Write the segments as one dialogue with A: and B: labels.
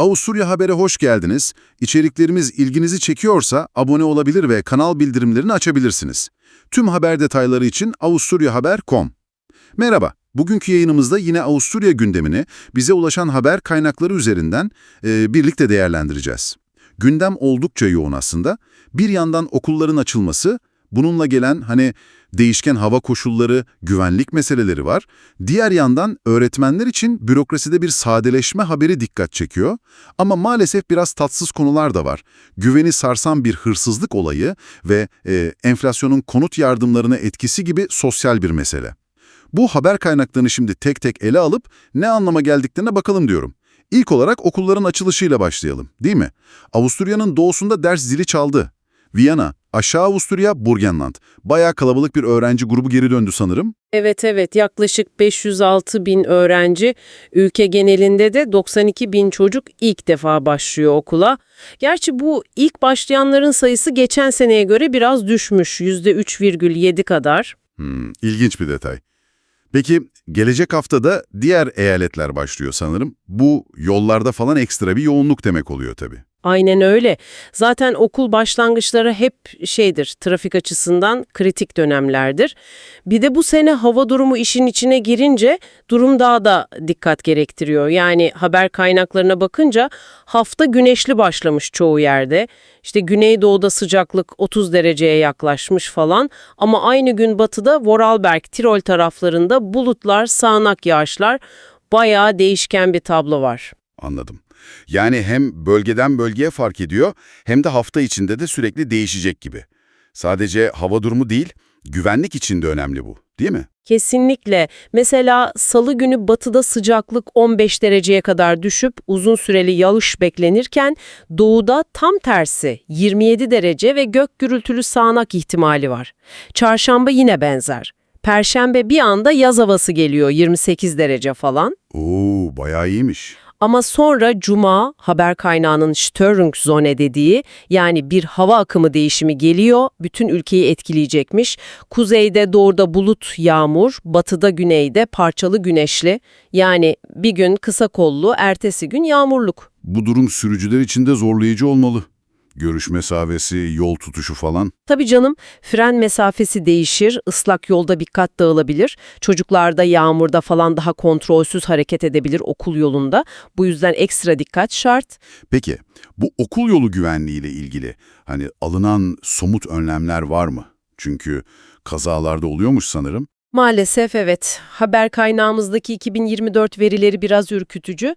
A: Avusturya Haber'e hoş geldiniz. İçeriklerimiz ilginizi çekiyorsa abone olabilir ve kanal bildirimlerini açabilirsiniz. Tüm haber detayları için avusturyahaber.com. Merhaba, bugünkü yayınımızda yine Avusturya gündemini bize ulaşan haber kaynakları üzerinden e, birlikte değerlendireceğiz. Gündem oldukça yoğun aslında. Bir yandan okulların açılması, bununla gelen hani değişken hava koşulları, güvenlik meseleleri var. Diğer yandan öğretmenler için bürokraside bir sadeleşme haberi dikkat çekiyor. Ama maalesef biraz tatsız konular da var. Güveni sarsan bir hırsızlık olayı ve e, enflasyonun konut yardımlarına etkisi gibi sosyal bir mesele. Bu haber kaynaklarını şimdi tek tek ele alıp ne anlama geldiklerine bakalım diyorum. İlk olarak okulların açılışıyla başlayalım, değil mi? Avusturya'nın doğusunda ders zili çaldı. Viyana, aşağı Avusturya, Burgenland. Bayağı kalabalık bir öğrenci grubu geri döndü sanırım.
B: Evet evet yaklaşık 506 bin öğrenci, ülke genelinde de 92 bin çocuk ilk defa başlıyor okula. Gerçi bu ilk başlayanların sayısı geçen seneye göre biraz düşmüş, %3,7 kadar.
A: Hmm, ilginç bir detay. Peki gelecek haftada diğer eyaletler başlıyor sanırım. Bu yollarda falan ekstra bir yoğunluk demek oluyor tabii.
B: Aynen öyle. Zaten okul başlangıçları hep şeydir, trafik açısından kritik dönemlerdir. Bir de bu sene hava durumu işin içine girince durum daha da dikkat gerektiriyor. Yani haber kaynaklarına bakınca hafta güneşli başlamış çoğu yerde. İşte Güneydoğu'da sıcaklık 30 dereceye yaklaşmış falan ama aynı gün batıda Vorarlberg, Tirol taraflarında bulutlar, sağanak yağışlar bayağı değişken bir tablo var.
A: Anladım. Yani hem bölgeden bölgeye fark ediyor hem de hafta içinde de sürekli değişecek gibi. Sadece hava durumu değil, güvenlik için de önemli bu, değil mi?
B: Kesinlikle. Mesela salı günü batıda sıcaklık 15 dereceye kadar düşüp uzun süreli yağış beklenirken doğuda tam tersi 27 derece ve gök gürültülü sağanak ihtimali var. Çarşamba yine benzer. Perşembe bir anda yaz havası geliyor 28 derece falan.
A: Oo, bayağı iyiymiş.
B: Ama sonra Cuma haber kaynağının Störungszone dediği yani bir hava akımı değişimi geliyor, bütün ülkeyi etkileyecekmiş. Kuzeyde doğuda bulut, yağmur, batıda güneyde parçalı güneşli yani bir gün kısa kollu, ertesi gün yağmurluk.
A: Bu durum sürücüler için de zorlayıcı olmalı. Görüş mesafesi, yol tutuşu falan.
B: Tabii canım fren mesafesi değişir, ıslak yolda bir kat dağılabilir. Çocuklarda yağmurda falan daha kontrolsüz hareket edebilir okul yolunda. Bu yüzden ekstra dikkat şart.
A: Peki, bu okul yolu güvenliğiyle ilgili hani alınan somut önlemler var mı? Çünkü kazalarda oluyormuş sanırım.
B: Maalesef evet. Haber kaynağımızdaki 2024 verileri biraz ürkütücü.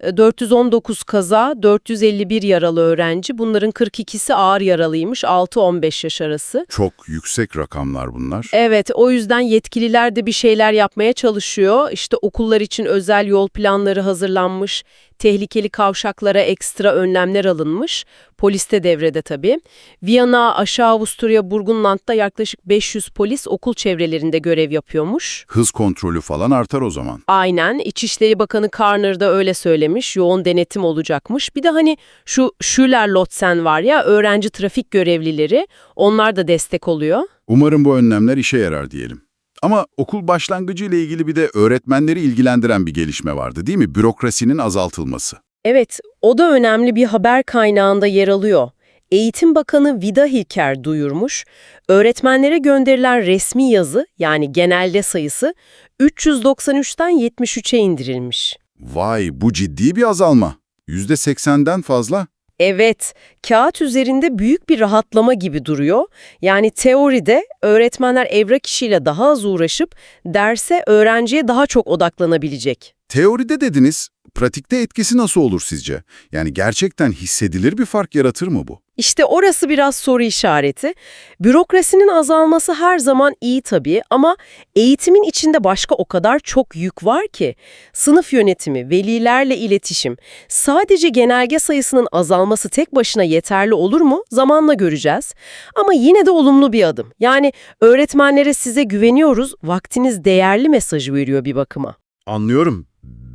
B: E, 419 kaza, 451 yaralı öğrenci. Bunların 42'si ağır yaralıymış, 6-15 yaş arası.
A: Çok yüksek rakamlar bunlar.
B: Evet, o yüzden yetkililer de bir şeyler yapmaya çalışıyor. İşte okullar için özel yol planları hazırlanmış, tehlikeli kavşaklara ekstra önlemler alınmış. Polis de devrede tabii. Viyana, Aşağı Avusturya, Burgenland'da yaklaşık 500 polis okul çevrelerinde görev yapıyormuş.
A: Hız kontrolü falan artar o zaman.
B: Aynen. İçişleri Bakanı Karner da öyle söylemiş. Yoğun denetim olacakmış. Bir de hani şu Schüler-Lotsen var ya öğrenci trafik görevlileri. Onlar da destek oluyor.
A: Umarım bu önlemler işe yarar diyelim. Ama okul başlangıcı ile ilgili bir de öğretmenleri ilgilendiren bir gelişme vardı değil mi? Bürokrasinin azaltılması.
B: Evet, o da önemli bir haber kaynağında yer alıyor. Eğitim Bakanı Vida Hilker duyurmuş, öğretmenlere gönderilen resmi yazı yani genelde sayısı 393'ten 73'e indirilmiş.
A: Vay bu ciddi bir azalma. %80'den fazla.
B: Evet, kağıt üzerinde büyük bir rahatlama gibi duruyor. Yani teoride öğretmenler evrak işiyle daha az uğraşıp derse öğrenciye daha çok odaklanabilecek.
A: Teoride dediniz, pratikte etkisi nasıl olur sizce? Yani gerçekten hissedilir bir fark yaratır mı bu?
B: İşte orası biraz soru işareti. Bürokrasinin azalması her zaman iyi tabii ama eğitimin içinde başka o kadar çok yük var ki. Sınıf yönetimi, velilerle iletişim, sadece genelge sayısının azalması tek başına yeterli olur mu? Zamanla göreceğiz. Ama yine de olumlu bir adım. Yani öğretmenlere size güveniyoruz, vaktiniz değerli mesajı veriyor bir bakıma.
C: Anlıyorum.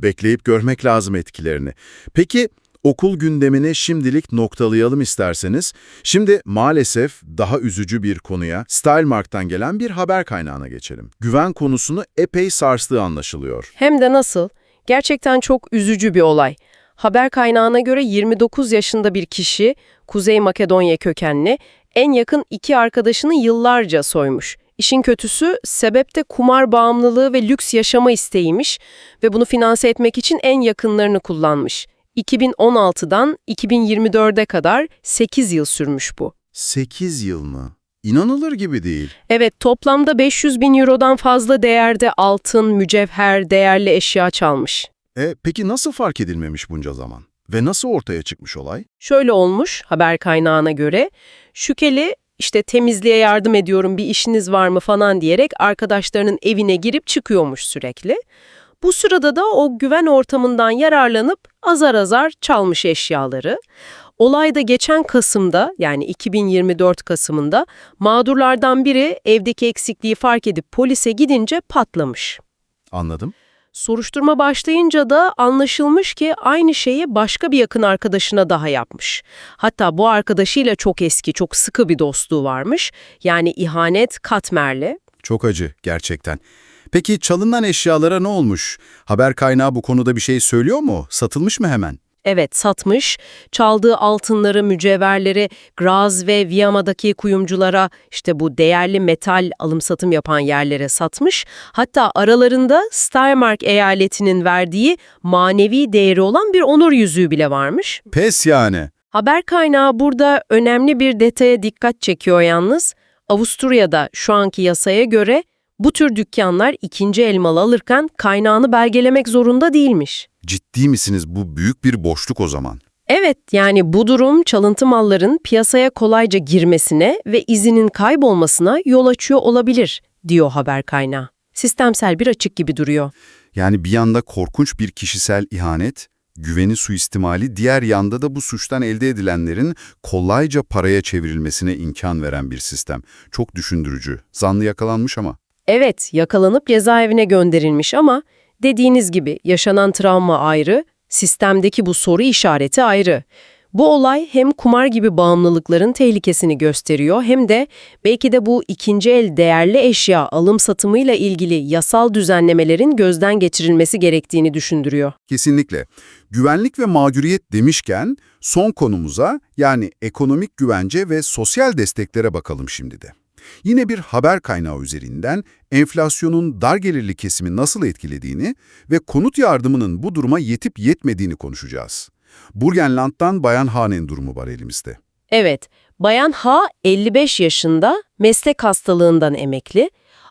C: Bekleyip görmek lazım etkilerini. Peki okul gündemini şimdilik noktalayalım isterseniz. Şimdi maalesef daha üzücü bir konuya Stylemark'tan gelen bir haber kaynağına geçelim. Güven konusunu epey sarstığı anlaşılıyor.
B: Hem de nasıl? Gerçekten çok üzücü bir olay. Haber kaynağına göre 29 yaşında bir kişi, Kuzey Makedonya kökenli, en yakın iki arkadaşını yıllarca soymuş. İşin kötüsü sebep de kumar bağımlılığı ve lüks yaşama isteğiymiş ve bunu finanse etmek için en yakınlarını kullanmış. 2016'dan 2024'e kadar 8 yıl sürmüş bu.
A: 8 yıl mı? İnanılır gibi değil.
B: Evet, toplamda 500 bin eurodan fazla değerde altın, mücevher, değerli eşya çalmış.
A: E peki nasıl fark edilmemiş bunca zaman? Ve nasıl ortaya çıkmış olay?
B: Şöyle olmuş haber kaynağına göre, şüpheli işte temizliğe yardım ediyorum bir işiniz var mı falan diyerek arkadaşlarının evine girip çıkıyormuş sürekli. Bu sırada da o güven ortamından yararlanıp azar azar çalmış eşyaları. Olay da geçen Kasım'da yani 2024 Kasım'ında mağdurlardan biri evdeki eksikliği fark edip polise gidince patlamış.
A: Anladım.
B: Soruşturma başlayınca da anlaşılmış ki aynı şeyi başka bir yakın arkadaşına daha yapmış. Hatta bu arkadaşıyla çok eski, çok sıkı bir dostluğu varmış. Yani ihanet katmerli.
A: Çok acı gerçekten. Peki çalınan eşyalara ne olmuş? Haber kaynağı bu konuda bir şey söylüyor mu? Satılmış mı hemen?
B: Evet satmış, çaldığı altınları, mücevherleri Graz ve Viama'daki kuyumculara, işte bu değerli metal alım-satım yapan yerlere satmış. Hatta aralarında Steiermark eyaletinin verdiği manevi değeri olan bir onur yüzüğü bile varmış.
A: Pes yani.
B: Haber kaynağı burada önemli bir detaya dikkat çekiyor yalnız. Avusturya'da şu anki yasaya göre bu tür dükkanlar ikinci el mal alırken kaynağını belgelemek zorunda değilmiş.
A: Ciddi misiniz? Bu büyük bir boşluk o zaman.
B: Evet, yani bu durum çalıntı malların piyasaya kolayca girmesine ve izinin kaybolmasına yol açıyor olabilir, diyor haber kaynağı. Sistemsel bir açık gibi duruyor.
A: Yani bir yanda korkunç bir kişisel ihanet, güveni suistimali, diğer yanda da bu suçtan elde edilenlerin kolayca paraya çevrilmesine imkan veren bir sistem. Çok düşündürücü. Zanlı yakalanmış ama.
B: Evet, yakalanıp cezaevine gönderilmiş ama dediğiniz gibi yaşanan travma ayrı, sistemdeki bu soru işareti ayrı. Bu olay hem kumar gibi bağımlılıkların tehlikesini gösteriyor hem de belki de bu ikinci el değerli eşya alım satımıyla ilgili yasal düzenlemelerin gözden geçirilmesi gerektiğini düşündürüyor.
A: Kesinlikle. Güvenlik ve mağduriyet demişken son konumuza yani ekonomik güvence ve sosyal desteklere bakalım şimdi de. Yine bir haber kaynağı üzerinden enflasyonun dar gelirli kesimi nasıl etkilediğini ve konut yardımının bu duruma yetip yetmediğini konuşacağız. Burgenland'dan Bayan Hanen durumu var elimizde.
B: Evet, Bayan H 55 yaşında, meslek hastalığından emekli,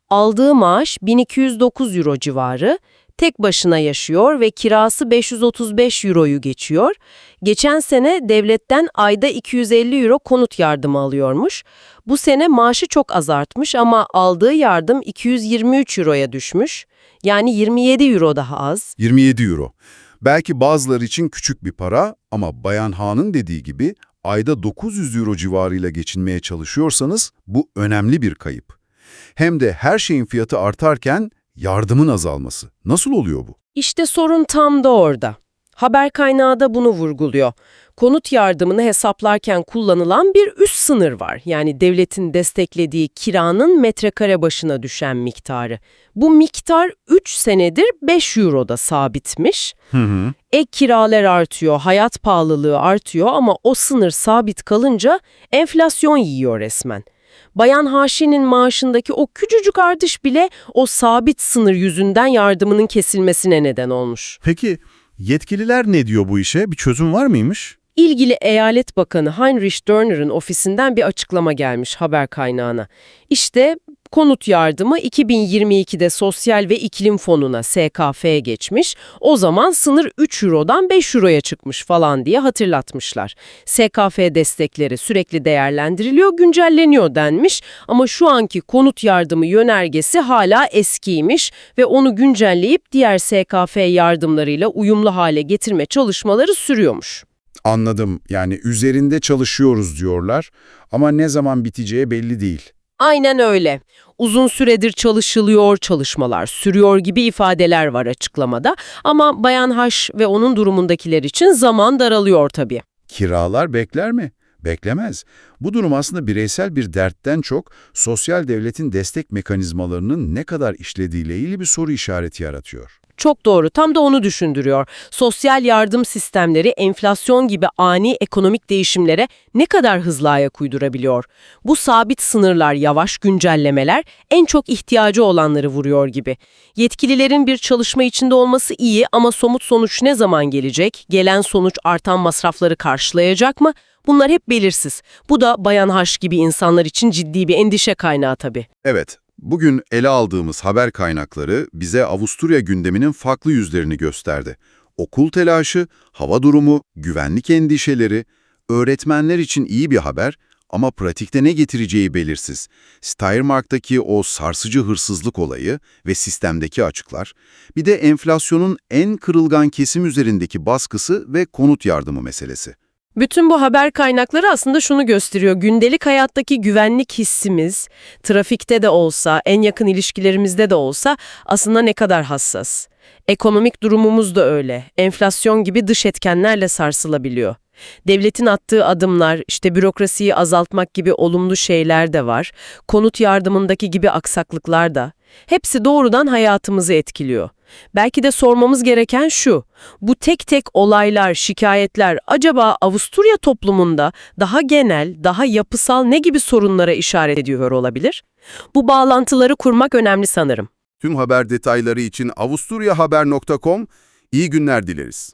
B: aldığı maaş 1209 euro civarı, tek başına yaşıyor ve kirası 535 euroyu geçiyor. Geçen sene devletten ayda 250 euro konut yardımı alıyormuş. Bu sene maaşı çok azartmış ama aldığı yardım 223 euroya düşmüş. Yani 27 euro daha az.
A: 27 euro. Belki bazıları için küçük bir para ama Bayan Ha'nın dediği gibi ayda 900 euro civarıyla geçinmeye çalışıyorsanız bu önemli bir kayıp. Hem de her şeyin fiyatı artarken yardımın azalması. Nasıl oluyor bu?
B: İşte sorun tam da orada. Haber kaynağı da bunu vurguluyor. Konut yardımını hesaplarken kullanılan bir üst sınır var. Yani devletin desteklediği kiranın metrekare başına düşen miktarı. Bu miktar 3 senedir 5 euroda sabitmiş.
A: Hı hı.
B: Ek kiralar artıyor, hayat pahalılığı artıyor ama o sınır sabit kalınca enflasyon yiyor resmen. Bayan Haşi'nin maaşındaki o küçücük artış bile o sabit sınır yüzünden yardımının kesilmesine neden olmuş.
D: Peki yetkililer ne diyor bu işe? Bir çözüm var mıymış?
B: İlgili eyalet bakanı Heinrich Dörner'ın ofisinden bir açıklama gelmiş haber kaynağına. İşte konut yardımı 2022'de Sosyal ve İklim Fonu'na SKF'ye geçmiş. O zaman sınır 3 Euro'dan 5 Euro'ya çıkmış falan diye hatırlatmışlar. SKF destekleri sürekli değerlendiriliyor, güncelleniyor denmiş ama şu anki konut yardımı yönergesi hala eskiymiş ve onu güncelleyip diğer SKF yardımlarıyla uyumlu hale getirme çalışmaları sürüyormuş.
A: Anladım. Yani üzerinde çalışıyoruz diyorlar ama ne zaman biteceği belli değil.
B: Aynen öyle. Uzun süredir çalışılıyor, çalışmalar sürüyor gibi ifadeler var açıklamada. Ama Bayan Haş ve onun durumundakiler için zaman daralıyor tabii.
A: Kiralar bekler mi?
C: Beklemez. Bu durum aslında bireysel bir dertten çok sosyal devletin destek mekanizmalarının ne kadar işlediğiyle ilgili bir soru işareti yaratıyor.
B: Çok doğru. Tam da onu düşündürüyor. Sosyal yardım sistemleri enflasyon gibi ani ekonomik değişimlere ne kadar hızlı ayak uydurabiliyor? Bu sabit sınırlar, yavaş güncellemeler en çok ihtiyacı olanları vuruyor gibi. Yetkililerin bir çalışma içinde olması iyi ama somut sonuç ne zaman gelecek? Gelen sonuç artan masrafları karşılayacak mı? Bunlar hep belirsiz. Bu da Bayan Haş gibi insanlar için ciddi bir endişe kaynağı tabii.
A: Evet, bugün ele aldığımız haber kaynakları bize Avusturya gündeminin farklı yüzlerini gösterdi. Okul telaşı, hava durumu, güvenlik endişeleri, öğretmenler için iyi bir haber ama pratikte ne getireceği belirsiz. Steiermark'taki o sarsıcı hırsızlık olayı ve sistemdeki açıklar, bir de enflasyonun en kırılgan kesim üzerindeki baskısı ve konut yardımı meselesi.
B: Bütün bu haber kaynakları aslında şunu gösteriyor. Gündelik hayattaki güvenlik hissimiz, trafikte de olsa, en yakın ilişkilerimizde de olsa aslında ne kadar hassas. Ekonomik durumumuz da öyle. Enflasyon gibi dış etkenlerle sarsılabiliyor. Devletin attığı adımlar, işte bürokrasiyi azaltmak gibi olumlu şeyler de var. Konut yardımındaki gibi aksaklıklar da. Hepsi doğrudan hayatımızı etkiliyor. Belki de sormamız gereken şu, bu tek tek olaylar, şikayetler acaba Avusturya toplumunda daha genel, daha yapısal ne gibi sorunlara işaret ediyor olabilir? Bu bağlantıları kurmak önemli sanırım.
A: Tüm haber detayları için avusturyahaber.com iyi günler dileriz.